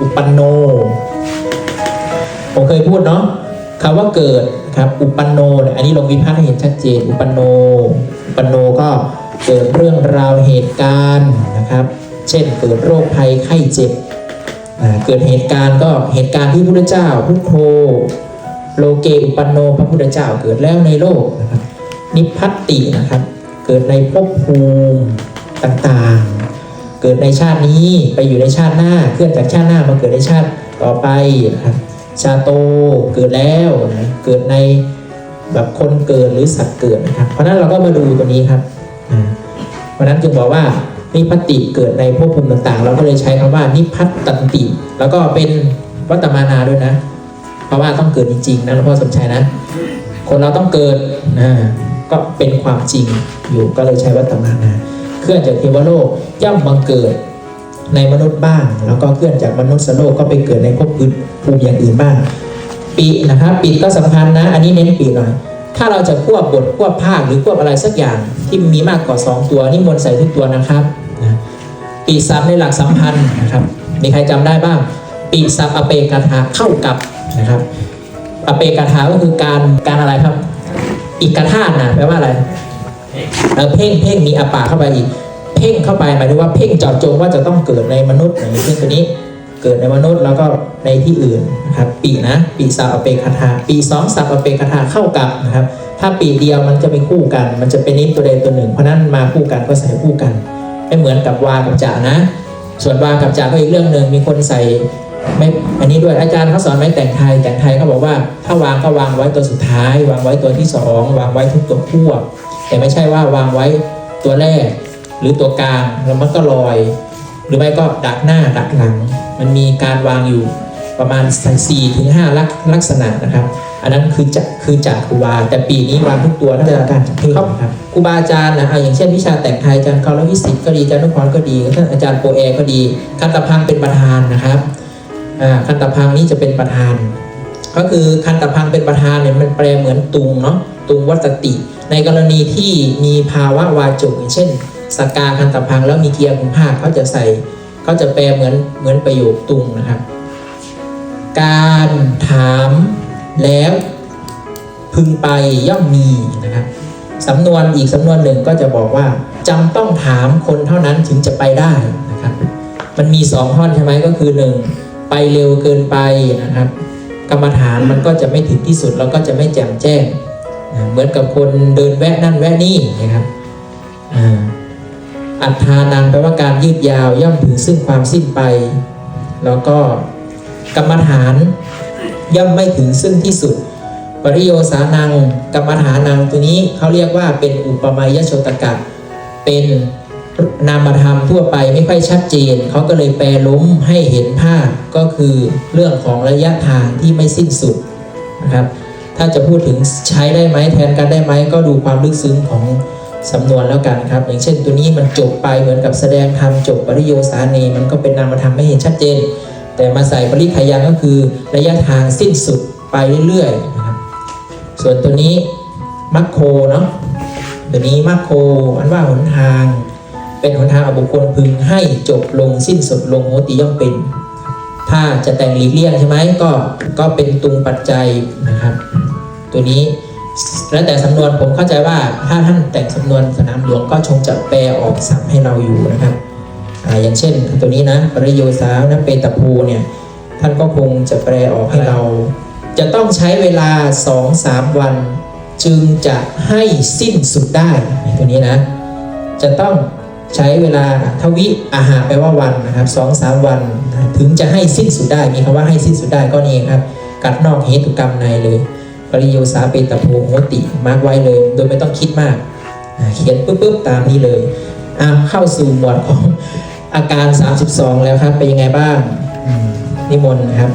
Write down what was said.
อุปันโน ผมเคยพูดเนาะคำว่าเกิดครับอุปันโนอันนี้ลงวิพากษ์ให้เห็นชัดเจน อุปันโน อุปันโนก็เกิดเรื่องราวเหตุการณ์นะครับ เช่นเกิดโรคภัยไข้เจ็บเกิดเหตุการณ์ก็เหตุการณ์ที่พระพุทธเจ้าพุทโธโลเกอุปันโนพระพุทธเจ้าเกิดแล้วในโลกนะครับนิพพัตตินะครับ เกิดในภพภูมิต่างๆ กิดในชาตินี้ไปอยู่ในชาติหน้าเคลื่อนจากชาติหน้ามาเกิดในชาติต่อไปนะครับชาโตเกิดแล้วนะเกิดในแบบคนเกิดหรือสัตว์เกิดนะครับ เพราะนั้นเราก็มาดูตัวนี้ครับเพราะนั้นจึงบอกว่านิพพติเกิดในภพภูมิต่างๆ เราก็เลยใช้คำว่านิพพัตตันติ แล้วก็เป็นวัตมานาด้วยนะ เพราะว่าต้องเกิดจริงๆนะหลวงพ่อสมชัยนะ คนเราต้องเกิดนะก็เป็นความจริงอยู่ก็เลยใช้วัตตมานา เคลื่อนจากเทวโลกย่อมบังเกิดในมนุษย์บ้าง แล้วก็เคลื่อนจากมนุษย์โลกก็ไปเกิดในภพอื่นภูมิอย่างอื่นบ้าง ปีนะครับปีก็สำคัญนะ อันนี้เน้นปีหน่อยถ้าเราจะควบบทควบภาคหรือควบอะไรสักอย่างที่มีมากกว่า 2 ตัวนี่มนต์ใส่ทุกตัวนะครับนะปีซับในหลักสัมพันธ์นะครับมีใครจำได้บ้างปีซับอเปกาธาเข้ากับนะครับอเปกาธาก็คือการการอะไรครับ อีกกธาตุนะแปลว่าอะไร เออเพ่งเพ่งมีอปาเข้าไปอีก เพ่งเข้าไปหมายถึงว่าเพ่งเจาะจงว่าจะต้องเกิดในมนุษย์อย่างเช่นตัวนี้เกิดในมนุษย์แล้วก็ในที่อื่นนะครับปีนะปีสาวอเปคาธาปีสองสับอเปคาธาเข้ากับนะครับ ถ้าปีเดียวมันจะไม่คู่กัน มันจะเป็นนิดตัวใดตัวหนึ่งเพราะนั้นมาคู่กันก็ใส่คู่กัน ไม่เหมือนกับวากับจ่านะ ส่วนวากับจ่าก็อีกเรื่องหนึ่งมีคนใส่ไม่อันนี้ด้วยอาจารย์เขาสอนไม่แต่งไทยแต่งไทยเขาบอกว่าถ้าวางก็วางไว้ตัวสุดท้าย วางไว้ตัวที่สองวางไว้ทุกตัวควบ แต่ไม่ใช่ว่าวางไว้ตัวแรก หรือตัวกลางแล้วมันก็ลอย หรือไม่ก็ดักหน้าดักหลัง มันมีการวางอยู่ประมาณสี่ถึงห้าลักลักษณะนะครับ อันนั้นคือจะคือจากครูบาแต่ปีนี้วางทุกตัวน่าจะการเพ่งนะครับครูบาอาจารย์นะเอาอย่างเช่นวิชาแต่งไทยอาจารย์คารวิสิทธิ์ก็ดีอาจารย์นุพรก็ดีท่านอาจารย์โปแอก็ดีคันตพังเป็นประธานนะครับอ่าคันตพังนี่จะเป็นประธาน ก็คือคันตพังเป็นประธานเนี่ยมันแปลเหมือนตุงเนาะ ตุงวัตติ ในกรณีที่มีภาวะวาจุเช่นสกาคันตพังแล้วมีเกียร์คุมภาคเขาจะใส่เขาจะแปลเหมือนเหมือนประโยคตุงนะครับ การถามแล้วพึงไปย่อมมีนะครับสำนวนอีกสำนวนหนึ่งก็จะบอกว่าจำต้องถามคนเท่านั้นถึงจะไปได้นะครับ มันมีสองท่อนใช่ไหมก็คือหนึ่งไปเร็วเกินไปนะครับ กรรมฐานมันก็จะไม่ถึงที่สุดแล้วก็จะไม่แจ่มแจ้ง เหมือนกับคนเดินแวะนั่นแวะนี่นะครับอัฏฐานังแปลว่าการยืดยาวย่อมถึงซึ่งความสิ้นไป แล้วก็กรรมฐานย่อมไม่ถึงซึ่งที่สุด ปริโยสานังกรรมฐานังตัวนี้เขาเรียกว่าเป็นอุปมายโชตกะเป็นนามธรรมทั่วไปไม่ค่อยชัดเจน เขาก็เลยแปลล้มให้เห็นภาพก็คือเรื่องของระยะทางที่ไม่สิ้นสุดนะครับ ถ้าจะพูดถึงใช้ได้ไหมแทนกันได้ไหมก็ดูความลึกซึ้งของสำนวนแล้วกันครับ อย่างเช่นตัวนี้มันจบไปเหมือนกับแสดงธรรมจบปริโยสานีมันก็เป็นนามธรรมไม่เห็นชัดเจน แต่มาใส่ปริขยังก็คือระยะทางสิ้นสุดไปเรื่อยๆนะครับส่วนตัวนี้มัคโคเนาะตัวนี้มัคโคอันว่าหนทาง เป็นหนทางอบุคคลพึงให้จบลงสิ้นสุดลงโหติย่อมเป็น ถ้าจะแต่งหลีกเลี่ยงใช่ไหมก็ก็เป็นตุงปัจจัยนะครับ ตัวนี้ แล้วแต่สำนวนผมเข้าใจว่าถ้าท่านแต่งสำนวนสนามหลวงก็ชงจะแปลออกสับให้เราอยู่นะครับออย่างเช่น ตัวนี้นะปริโยสาวนะเปตภูเนี่ยท่านก็คงจะแปลออกให้เรา จะต้องใช้เวลา 2-3 วัน จึงจะให้สิ้นสุดได้ตัวนี้นะ จะต้องใช้เวลาทวิอาหารแปลว่าวันนะครับสองสามวันถึงจะให้สิ้นสุดได้ มีคำว่าให้สิ้นสุดได้ก็นี่เองครับ กัดนอกเหตุกรรมในเลย ปริโยสาเปตโพโหติมาร์กไว้เลย โดยไม่ต้องคิดมากเขียนปุ๊บปุ๊บตามนี้เลยอะเข้าสู่หมวดของอาการ 32 แล้วครับ เป็นยังไงบ้างนิมนต์นะครับ